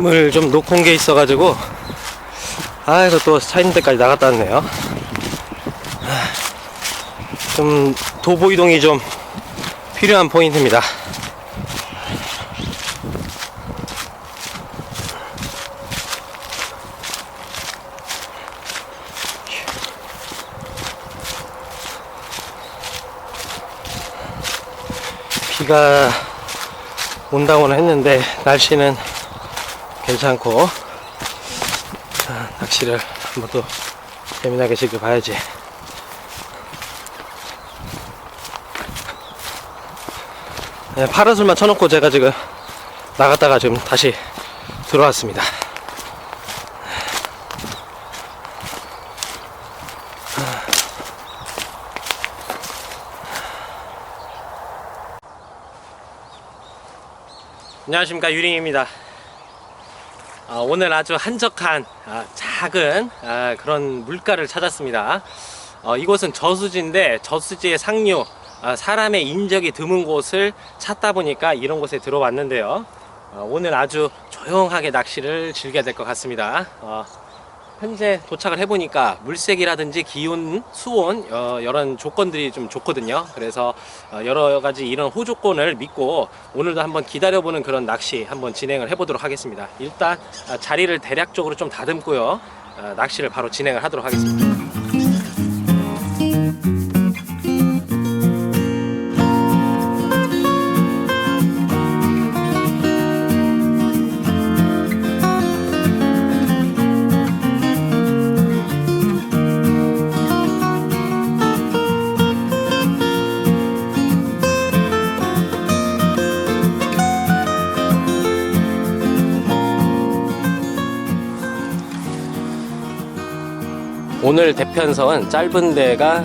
짐을 좀 놓고 온 게 있어가지고 아이고 또차 있는 데까지 나갔다 왔네요. 좀 도보 이동이 좀 필요한 포인트입니다. 비가 온다고는 했는데 날씨는 괜찮고. 자, 낚시를 한번 또 재미나게 즐겨봐야지. 네, 파라솔만 쳐놓고 제가 지금 나갔다가 지금 다시 들어왔습니다. 안녕하십니까 유링입니다. 아, 오늘 아주 한적한 아, 작은 아, 그런 물가를 찾았습니다. 어, 이곳은 저수지인데 저수지의 상류 아, 사람의 인적이 드문 곳을 찾다 보니까 이런 곳에 들어왔는데요. 어, 오늘 아주 조용하게 낚시를 즐겨야 될 것 같습니다. 어, 현재 도착을 해보니까 물색이라든지 기온, 수온 어, 이런 조건들이 좀 좋거든요. 그래서 어, 여러 가지 이런 호조건을 믿고 오늘도 한번 기다려보는 그런 낚시 한번 진행을 해보도록 하겠습니다. 일단 아, 자리를 대략적으로 좀 다듬고요. 아, 낚시를 바로 진행을 하도록 하겠습니다. 오늘 대편성은 짧은 데가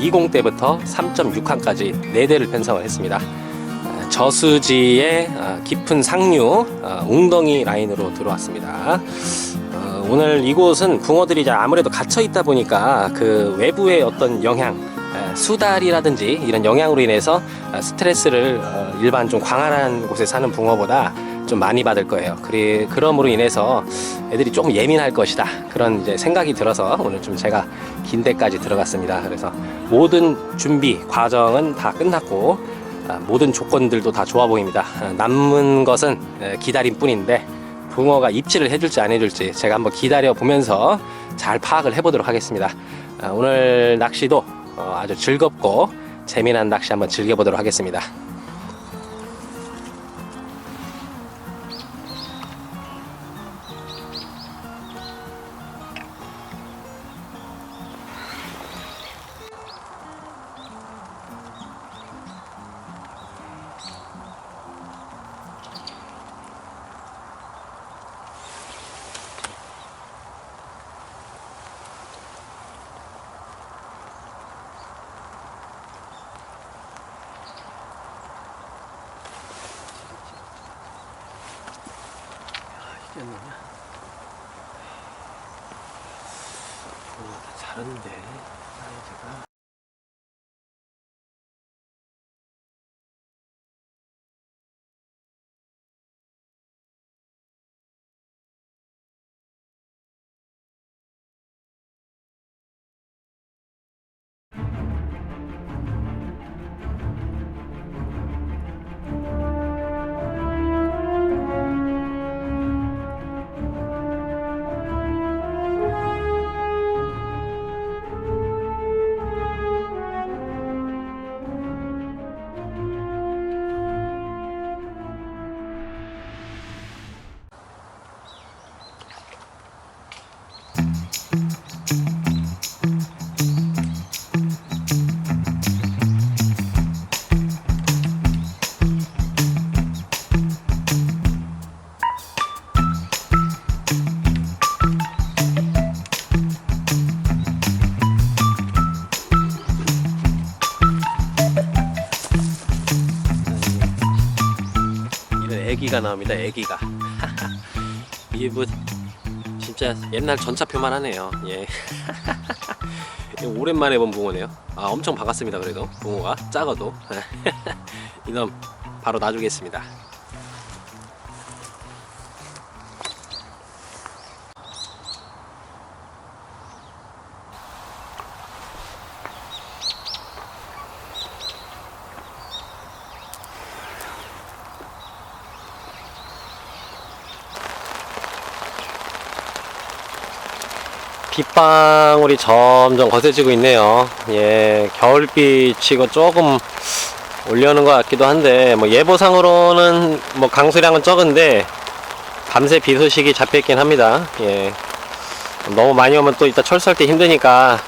20대부터 3.6칸까지 4대를 편성을 했습니다. 어, 저수지의 어, 깊은 상류 어, 웅덩이 라인으로 들어왔습니다. 어, 오늘 이곳은 붕어들이 아무래도 갇혀 있다 보니까 그 외부의 어떤 영향, 에, 수달이라든지 이런 영향으로 인해서 어, 스트레스를 어, 일반 좀 광활한 곳에 사는 붕어보다 좀 많이 받을 거예요. 그리 그럼으로 인해서 애들이 조금 예민할 것이다. 그런 이제 생각이 들어서 오늘 좀 제가 긴 데까지 들어갔습니다. 그래서 모든 준비 과정은 다 끝났고 아, 모든 조건들도 다 좋아 보입니다. 아, 남은 것은 에, 기다림 뿐인데 붕어가 입질을 해줄지 안 해줄지 제가 한번 기다려 보면서 잘 파악을 해보도록 하겠습니다. 아, 오늘 낚시도 어, 아주 즐겁고 재미난 낚시 한번 즐겨보도록 하겠습니다. 잘하는데 사이즈가 애기가 나옵니다. 애기가. 이분 진짜 옛날 전차표만 하네요. 예. 오랜만에 본 붕어네요. 아 엄청 반갑습니다. 그래도 붕어가 작아도 이놈 바로 놔주겠습니다. 빗방울이 점점 거세지고 있네요. 예, 겨울비치고 조금 올려는 것 같기도 한데, 뭐 예보상으로는 뭐 강수량은 적은데, 밤새 비 소식이 잡혀있긴 합니다. 예. 너무 많이 오면 또 이따 철수할 때 힘드니까,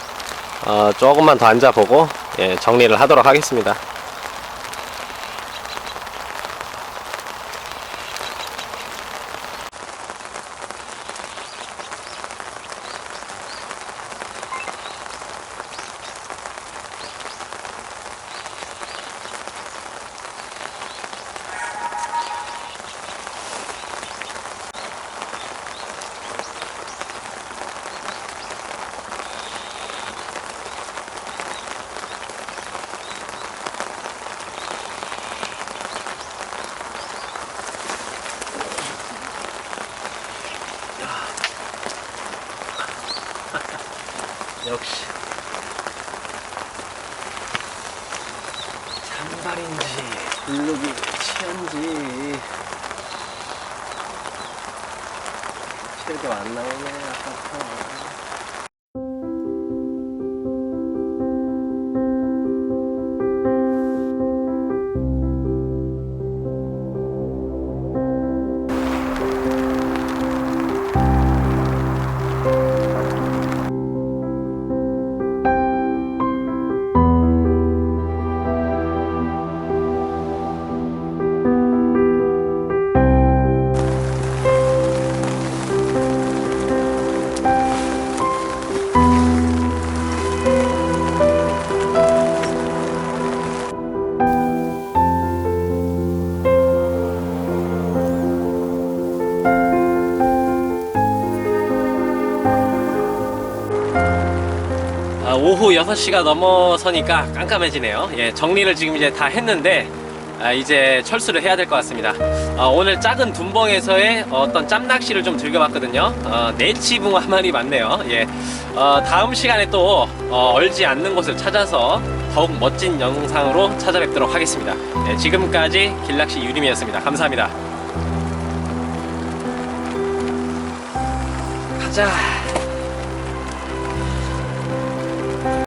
어, 조금만 더 앉아보고, 예, 정리를 하도록 하겠습니다. 역시 잔발인지. 블루기 치한지. 체류가 안 나오네 아깝다 아, 오후 6시가 넘어서니까 깜깜해지네요. 예, 정리를 지금 이제 다 했는데, 아, 이제 철수를 해야 될 것 같습니다. 아, 오늘 작은 둔벙에서의 어떤 짬낚시를 좀 즐겨봤거든요. 어, 내치붕어 한 마리 많네요. 예, 어, 다음 시간에 또 어, 얼지 않는 곳을 찾아서 더욱 멋진 영상으로 찾아뵙도록 하겠습니다. 예, 지금까지 길낚시 유림이었습니다. 감사합니다. 가자.